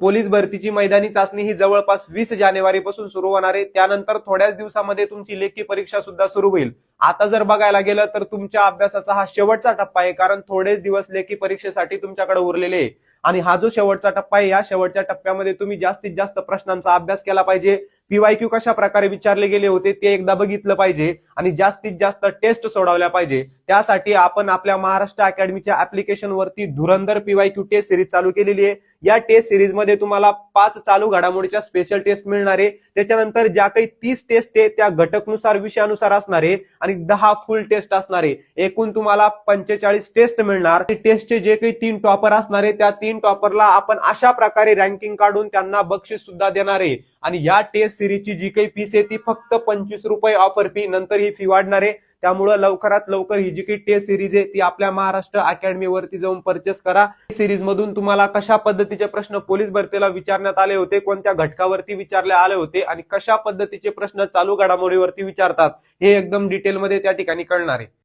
Police भरतीची मैदानी चाचणी ही जवळपास वीस जानेवारी पासून सुरू होणार आहे. त्यानंतर थोड्याच दिवसामध्ये तुमची लेखी परीक्षा सुद्धा सुरू होईल. आता जर बघायला गेलं तर तुमच्या अभ्यासाचा हा शेवटचा टप्पा आहे कारण थोडेच दिवस लेखी परीक्षेसाठी तुमच्याकडे उरलेले आहे. आणि हा जो शेवटचा टप्पा आहे या शेवटच्या टप्प्यामध्ये तुम्ही जास्तीत जास्त प्रश्नांचा अभ्यास केला पाहिजे. पीवायक्यू कशा प्रकारे विचारले गेले होते ते एकदा बघितलं पाहिजे आणि जास्तीत जास्त टेस्ट सोडवल्या पाहिजे. त्यासाठी आपण आपल्या महाराष्ट्र अकॅडमीच्या ऍप्लिकेशन वरती धुरंधर पीवायक्यू टेस्ट सिरीज चालू केलेली आहे. या टेस्ट सिरीजमध्ये तुम्हाला पाच चालू घडामोडीच्या स्पेशल टेस्ट मिळणार आहे. त्याच्यानंतर ज्या काही तीस टेस्ट आहे त्या घटकनुसार विषयानुसार असणार आहे आणि दहा फुल टेस्ट असणार आहे. एकूण तुम्हाला पंचेचाळीस टेस्ट मिळणार. टेस्टचे जे काही तीन टॉपर असणार आहे त्या तीन टॉपरला आपण अशा प्रकारे रँकिंग काढून त्यांना बक्षीस सुद्धा देणार आहे. आणि या टेस्ट सिरीजची जी काही फीस आहे ती फक्त पंचवीस रुपये ऑफर फी नंतर ही फी वाढणार आहे. त्यामुळं लवकरात लवकर ही जी काही टेस्ट सिरीज आहे ती आपल्या महाराष्ट्र अकॅडमी वरती जाऊन परचेस करा. सिरीज मधून तुम्हाला कशा पद्धतीचे प्रश्न पोलीस भरतीला विचारण्यात आले होते कोणत्या घटकावरती विचारले आले होते आणि कशा पद्धतीचे प्रश्न चालू घडामोडीवरती विचारतात हे एकदम डिटेलमध्ये त्या ठिकाणी कळणार आहे.